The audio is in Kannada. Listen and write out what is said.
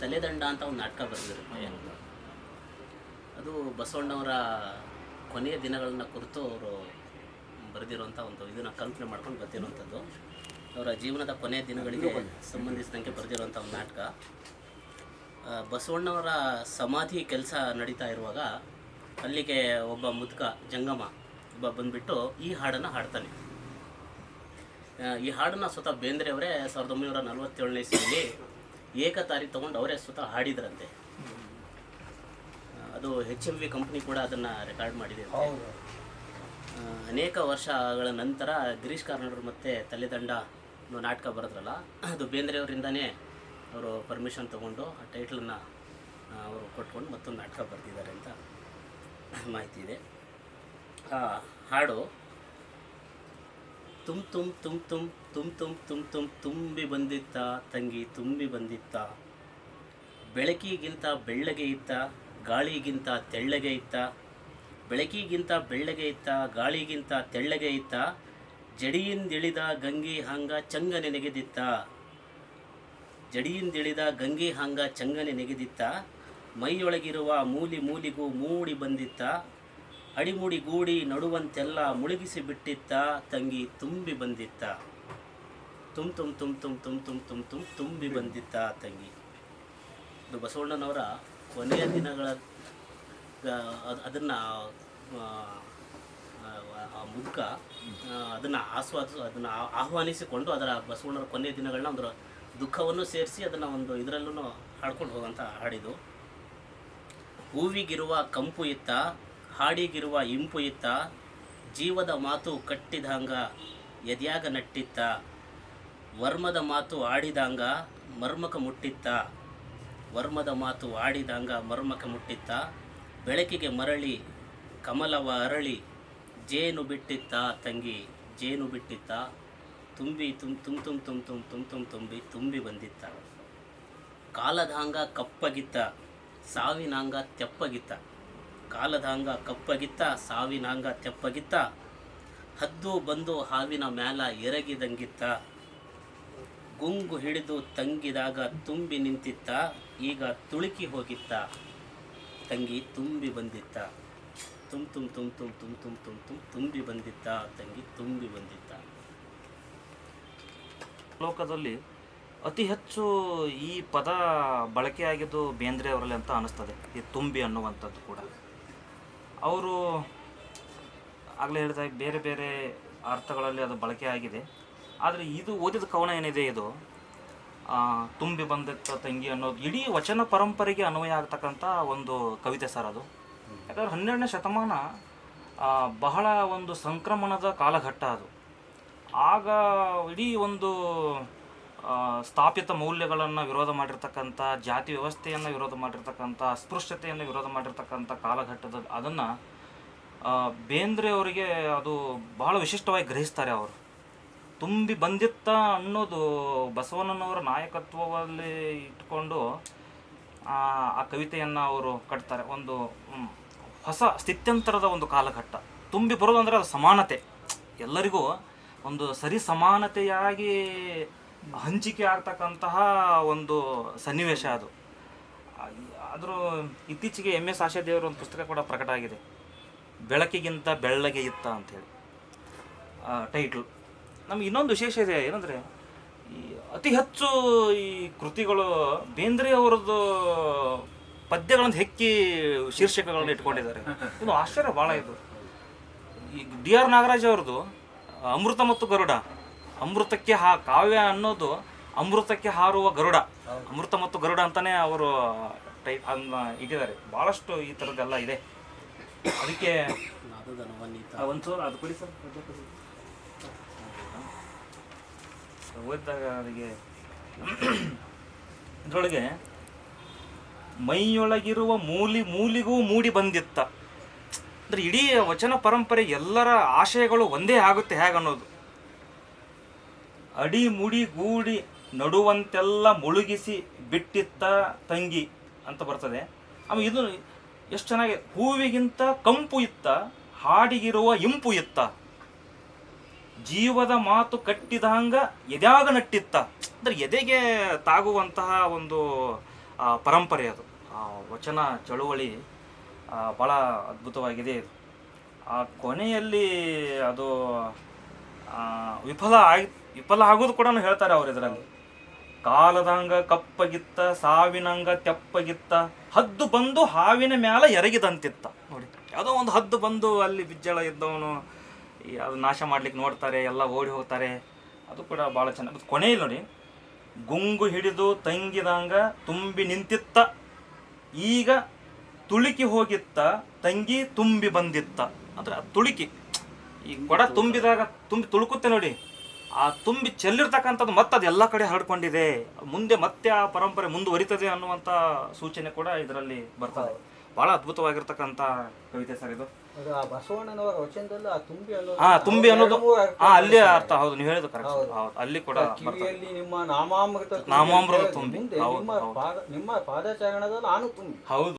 ತಲೆದಂಡ ಅಂತ ಒಂದು ನಾಟಕ ಬರೆದಿರುತ್ತೆ. ಅದು ಬಸವಣ್ಣವರ ಕೊನೆಯ ದಿನಗಳನ್ನ ಕುರಿತು ಅವರು ಬರೆದಿರುವಂಥ ಒಂದು ಇದನ್ನು ಕಲ್ಪನೆ ಮಾಡ್ಕೊಂಡು ಬರ್ತಿರುವಂಥದ್ದು ಅವರ ಜೀವನದ ಕೊನೆಯ ದಿನಗಳಿಗೆ ಸಂಬಂಧಿಸಿದಂಗೆ ಬರೆದಿರುವಂಥ ಒಂದು ನಾಟಕ. ಬಸವಣ್ಣವರ ಸಮಾಧಿ ಕೆಲಸ ನಡೀತಾ ಇರುವಾಗ ಅಲ್ಲಿಗೆ ಒಬ್ಬ ಮುದುಕ ಜಂಗಮ ಒಬ್ಬ ಬಂದ್ಬಿಟ್ಟು ಈ ಹಾಡನ್ನು ಹಾಡ್ತಾನೆ. ಈ ಹಾಡನ್ನು ಸ್ವತಃ ಬೇಂದ್ರೆಯವರೇ ಸಾವಿರದ ಒಂಬೈನೂರ ನಲವತ್ತೇಳನೇ ಇಸ್ವಿಯಲ್ಲಿ ಏಕತಾರಿ ತೊಗೊಂಡು ಅವರೇ ಸ್ವತಃ ಹಾಡಿದ್ರಂತೆ. ಅದು ಹೆಚ್ ಎಂ ವಿ ಕಂಪ್ನಿ ಕೂಡ ಅದನ್ನು ರೆಕಾರ್ಡ್ ಮಾಡಿದೆ ಅನೇಕ ವರ್ಷಗಳ ನಂತರ ಗಿರೀಶ್ ಕಾರ್ನಾಡರು ಮತ್ತು ತಲೆದಂಡ ಅನ್ನೋ ನಾಟಕ ಬರೆದ್ರಲ್ಲ ಅದು ಬೇಂದ್ರೆಯವರಿಂದನೇ ಅವರು ಪರ್ಮಿಷನ್ ತೊಗೊಂಡು ಆ ಟೈಟ್ಲನ್ನು ಅವರು ಕೊಟ್ಕೊಂಡು ಮತ್ತೊಂದು ನಾಟಕ ಬರೆದಿದ್ದಾರೆ ಅಂತ ಮಾಹಿತಿ ಇದೆ. ಹಾಡು ತುಮ್ ತುಮ್ ತುಮ್ ತುಮ್ ತುಮ್ ತುಮ್ ತುಮ್ ತುಮ್ ತುಂಬಿ ಬಂದಿತ್ತ ತಂಗಿ, ತುಂಬಿ ಬಂದಿತ್ತ. ಬೆಳಕಿಗಿಂತ ಬೆಳ್ಳಗೆ ಇತ್ತ, ಗಾಳಿಗಿಂತ ತೆಳ್ಳಗೆ ಇತ್ತ. ಬೆಳಕಿಗಿಂತ ಬೆಳ್ಳಗೆ ಇತ್ತ, ಗಾಳಿಗಿಂತ ತೆಳ್ಳಗೆ ಇತ್ತ. ಜಡಿಯಿಂದಿಳಿದ ಗಂಗಿ ಹಾಂಗ ಚಂಗನೆ ನೆಗೆದಿತ್ತ. ಜಡಿಯಿಂದಿಳಿದ ಗಂಗಿ ಹಾಂಗ ಚಂಗನೆ ನೆಗೆದಿತ್ತ. ಮೈಯೊಳಗಿರುವ ಮೂಲಿ ಮೂಲಿಗೂ ಮೂಡಿ ಬಂದಿತ್ತ. ಅಡಿಮುಡಿ ಗೂಡಿ ನಡುವಂತೆಲ್ಲ ಮುಳುಗಿಸಿ ಬಿಟ್ಟಿತ್ತ ತಂಗಿ ತುಂಬಿ ಬಂದಿತ್ತ. ತುಮ್ ತುಮ್ ತುಮ್ ತುಮ್ ತುಮ್ ತುಮ್ ತುಮ್ ತುಮ್ ತುಂಬಿ ಬಂದಿತ್ತ ತಂಗಿ. ಇದು ಬಸವಣ್ಣನವರ ಕೊನೆಯ ದಿನಗಳ ಅದನ್ನು ಮುದುಕ ಅದನ್ನು ಆಸ್ವಾದ, ಅದನ್ನು ಆಹ್ವಾನಿಸಿಕೊಂಡು ಅದರ ಬಸವಣ್ಣರ ಕೊನೆಯ ದಿನಗಳನ್ನ ಒಂದು ದುಃಖವನ್ನು ಸೇರಿಸಿ ಅದನ್ನು ಒಂದು ಇದರಲ್ಲೂ ಹಾಡ್ಕೊಂಡು ಹೋಗಂತ ಹಾಡಿದು. ಹೂವಿಗಿರುವ ಕಂಪು ಇತ್ತ ಹಾಡಿಗಿರುವ ಇಂಪು ಇತ್ತ, ಜೀವದ ಮಾತು ಕಟ್ಟಿದಂಗ ಎದ್ಯಾಗ ನಟ್ಟಿತ್ತ, ವರ್ಮದ ಮಾತು ಆಡಿದಂಗ ಮರ್ಮಕ ಮುಟ್ಟಿತ್ತ, ವರ್ಮದ ಮಾತು ಆಡಿದಂಗ ಮರ್ಮಕ ಮುಟ್ಟಿತ್ತ, ಬೆಳಕಿಗೆ ಮರಳಿ ಕಮಲವ ಅರಳಿ ಜೇನು ಬಿಟ್ಟಿತ್ತ ತಂಗಿ, ಜೇನು ಬಿಟ್ಟಿತ್ತ, ತುಂಬಿ ತುಮ್ ತುಮ್ ತುಮ್ ತುಮ್ ತುಮ್ ತುಮ್ ತುಮ್ ತುಂಬಿ ತುಂಬಿ ಬಂದಿತ್ತ. ಕಾಲದಾಂಗ ಕಪ್ಪಗಿತ್ತ, ಸಾವಿನಾಂಗ ತೆಪ್ಪಗಿತ್ತ. ಕಾಲದಾಂಗ ಕಪ್ಪಗಿತ್ತ, ಸಾವಿನಾಂಗ ತೆಪ್ಪಗಿತ್ತ, ಹದ್ದು ಬಂದು ಹಾವಿನ ಮ್ಯಾಲ ಎರಗಿದಂಗಿತ್ತ. ಗುಂಗು ಹಿಡಿದು ತಂಗಿದಾಗ ತುಂಬಿ ನಿಂತಿತ್ತ, ಈಗ ತುಳುಕಿ ಹೋಗಿತ್ತ. ತಂಗಿ ತುಂಬಿ ಬಂದಿತ್ತ. ತುಮ್ ತುಮ್ ತುಮ್ ತುಮ್ ತುಮ್ ತುಮ್ ತುಮ್ ತುಮ್ ತುಂಬಿ ಬಂದಿತ್ತ, ತಂಗಿ ತುಂಬಿ ಬಂದಿತ್ತ. ಲೋಕದಲ್ಲಿ ಅತಿ ಹೆಚ್ಚು ಈ ಪದ ಬಳಕೆಯಾಗಿದ್ದು ಬೇಂದ್ರೆ ಅವರಲ್ಲಿ ಅಂತ ಅನಿಸ್ತದೆ, ಈ ತುಂಬಿ ಅನ್ನುವಂಥದ್ದು ಕೂಡ. ಅವರು ಆಗಲೇ ಹೇಳಿದಾಗ ಬೇರೆ ಬೇರೆ ಅರ್ಥಗಳಲ್ಲಿ ಅದು ಬಳಕೆ ಆಗಿದೆ. ಆದರೆ ಇದು ಓದಿದ ಕವನ ಏನಿದೆ ಇದು? ತುಂಬಿ ಬಂದಿತ್ತ ತಂಗಿ ಅನ್ನೋದು ಇಡೀ ವಚನ ಪರಂಪರೆಗೆ ಅನ್ವಯ ಆಗ್ತಕ್ಕಂಥ ಒಂದು ಕವಿತೆ ಸರ್ ಅದು. ಯಾಕಂದ್ರೆ ಹನ್ನೆರಡನೇ ಶತಮಾನ ಬಹಳ ಒಂದು ಸಂಕ್ರಮಣದ ಕಾಲಘಟ್ಟ ಅದು. ಆಗ ಇಡೀ ಒಂದು ಸ್ಥಾಪಿತ ಮೌಲ್ಯಗಳನ್ನು ವಿರೋಧ ಮಾಡಿರ್ತಕ್ಕಂಥ, ಜಾತಿ ವ್ಯವಸ್ಥೆಯನ್ನು ವಿರೋಧ ಮಾಡಿರ್ತಕ್ಕಂಥ, ಅಸ್ಪೃಶ್ಯತೆಯನ್ನು ವಿರೋಧ ಮಾಡಿರ್ತಕ್ಕಂಥ ಕಾಲಘಟ್ಟದ, ಅದನ್ನು ಬೇಂದ್ರೆ ಅವರಿಗೆ ಅದು ಬಹಳ ವಿಶಿಷ್ಟವಾಗಿ ಗ್ರಹಿಸ್ತಾರೆ ಅವರು. ತುಂಬಿ ಬಂದಿತ್ತ ಅನ್ನೋದು ಬಸವಣ್ಣನವರ ನಾಯಕತ್ವದಲ್ಲಿ ಇಟ್ಕೊಂಡು, ಆ ಕವಿತೆಯನ್ನು ಅವರು ಕಟ್ತಾರೆ. ಒಂದು ಹೊಸ ಸ್ಥಿತ್ಯಂತರದ ಒಂದು ಕಾಲಘಟ್ಟ. ತುಂಬಿ ಬರೋದು ಅಂದರೆ ಅದು ಸಮಾನತೆ. ಎಲ್ಲರಿಗೂ ಒಂದು ಸರಿ ಸಮಾನತೆಯಾಗಿ ಹಂಚಿಕೆ ಆಗ್ತಕ್ಕಂತಹ ಒಂದು ಸನ್ನಿವೇಶ ಅದು. ಆದರೂ ಇತ್ತೀಚೆಗೆ ಎಂ ಎಸ್ ಆಶಾದೇವರ ಒಂದು ಪುಸ್ತಕ ಕೂಡ ಪ್ರಕಟ ಆಗಿದೆ. ಬೆಳಕಿಗಿಂತ ಬೆಳ್ಳಗೆ ಇತ್ತ ಅಂಥೇಳಿ. ಟೈಟ್ಲ್. ನಮ್ಗೆ ಇನ್ನೊಂದು ವಿಶೇಷ ಇದೆ, ಏನಂದರೆ ಈ ಅತಿ ಹೆಚ್ಚು ಈ ಕೃತಿಗಳು ಬೇಂದ್ರೆ ಅವರದ್ದು ಪದ್ಯಗಳನ್ನು ಹೆಕ್ಕಿ ಶೀರ್ಷಿಕೆಗಳನ್ನು ಇಟ್ಕೊಂಡಿದ್ದಾರೆ. ಇದು ಆಶ್ಚರ್ಯ ಭಾಳ ಇದು. ಈ ಡಿ ಆರ್ ನಾಗರಾಜ್ ಅವ್ರದ್ದು ಅಮೃತ ಮತ್ತು ಗರುಡ. ಅಮೃತಕ್ಕೆ ಹಾ ಕಾವ್ಯ ಅನ್ನೋದು ಅಮೃತಕ್ಕೆ ಹಾರುವ ಗರುಡ. ಅಮೃತ ಮತ್ತು ಗರುಡ ಅಂತಾನೆ ಅವರು ಟೈಪ್ ಇಟ್ಟಿದ್ದಾರೆ. ಭಾಳಷ್ಟು ಈ ಥರದ್ದೆಲ್ಲ ಇದೆ. ಅದಕ್ಕೆ ಅದು ಕೊಡಿ ಸರ್. ಓದಿದಾಗ ಅದಕ್ಕೆ ಇದರೊಳಗೆ ಮೈಯೊಳಗಿರುವ ಮೂಲಿ ಮೂಲಿಗೂ ಮೂಡಿ ಬಂದಿತ್ತ. ಅಂದ್ರೆ ಇಡೀ ವಚನ ಪರಂಪರೆ ಎಲ್ಲರ ಆಶಯಗಳು ಒಂದೇ ಆಗುತ್ತೆ ಹೇಗನ್ನೋದು. ಅಡಿ ಮುಡಿ ಗೂಡಿ ನಡುವಂತೆಲ್ಲ ಮುಳುಗಿಸಿ ಬಿಟ್ಟಿತ್ತ ತಂಗಿ ಅಂತ ಬರ್ತದೆ. ಆಮೇಲೆ ಇದು ಎಷ್ಟು ಚೆನ್ನಾಗಿ ಹೂವಿಗಿಂತ ಕಂಪು ಇತ್ತ, ಹಾಡಿಗಿರುವ ಇಂಪು ಇತ್ತ. ಜೀವದ ಮಾತು ಕಟ್ಟಿದಂಗ ಎದ್ಯಾಗ ನಟ್ಟಿತ್ತ. ಅಂದ್ರೆ ಎದೆಗೆ ತಾಗುವಂತಹ ಒಂದು ಪರಂಪರೆ ಅದು. ಆ ವಚನ ಚಳುವಳಿ ಭಾಳ ಅದ್ಭುತವಾಗಿದೆ ಆ ಕೊನೆಯಲ್ಲಿ ಅದು ವಿಫಲ ಆಗಿ ವಿಫಲ ಆಗೋದು ಕೂಡ ಹೇಳ್ತಾರೆ ಅವ್ರು ಇದರಲ್ಲಿ. ಕಾಲದಂಗ ಕಪ್ಪಗಿತ್ತ, ಸಾವಿನಂಗ ತೆಪ್ಪಗಿತ್ತ, ಹದ್ದು ಬಂದು ಹಾವಿನ ಮ್ಯಾಲ ಎರಗಿದಂತಿತ್ತ. ನೋಡಿ, ಯಾವುದೋ ಒಂದು ಹದ್ದು ಬಂದು ಅಲ್ಲಿ ಬಿಜ್ಜಳ ಇದ್ದವನು ಅದು ನಾಶ ಮಾಡ್ಲಿಕ್ಕೆ ನೋಡ್ತಾರೆ, ಎಲ್ಲ ಓಡಿ ಹೋಗ್ತಾರೆ. ಅದು ಕೂಡ ಭಾಳ ಚೆನ್ನಾಗಿ ಕೊನೆಯಲ್ಲಿ ನೋಡಿ. ಗುಂಗು ಹಿಡಿದು ತಂಗಿದಂಗ ತುಂಬಿ ನಿಂತಿತ್ತ, ಈಗ ತುಳುಕಿ ಹೋಗಿತ್ತ, ತಂಗಿ ತುಂಬಿ ಬಂದಿತ್ತ. ಅಂದ್ರೆ ತುಳುಕಿ, ಈ ಕೊಡ ತುಂಬಿದಾಗ, ತುಂಬಿ ತುಳುಕುತ್ತೆ ನೋಡಿ. ಆ ತುಂಬಿ ಚೆಲ್ಲಿರ್ತಕ್ಕಂಥದ್ದು ಮತ್ತೆ ಅದು ಎಲ್ಲ ಕಡೆ ಹರಡ್ಕೊಂಡಿದೆ. ಮುಂದೆ ಮತ್ತೆ ಆ ಪರಂಪರೆ ಮುಂದುವರಿತದೆ ಅನ್ನುವಂಥ ಸೂಚನೆ ಕೂಡ ಇದರಲ್ಲಿ ಬರ್ತದೆ. ಬಹಳ ಅದ್ಭುತವಾಗಿರ್ತಕ್ಕಂಥ ಕವಿತೆ ಸರ್ ಇದು. ಅದು ಆ ಬಸವಣ್ಣನವರ ವಚನದಲ್ಲಿ ಆ ತುಂಬಿ ಅನ್ನೋದು ಹಾ ತುಂಬಿ ಅನ್ನೋದು ಹಾ ಅಲ್ಲಿ ಅರ್ಥ ಹೌದು ನೀವು ಹೇಳಿದ್ದು ಕರೆಕ್ಟ್ ಹೌದು. ಅಲ್ಲಿ ಕೂಡ ನಿಮ್ಮ ನಾಮಾಮೃತ ನಾಮಾಮೃತ ತುಂಬಿ. ಹೌದು, ನಿಮ್ಮ ಪಾದಾಚಾರಣದ ನಿಮ್ಮ ಪಾದಚರಣದಲ್ಲಿ ನಾನು ತುಂಬಿ. ಹೌದು.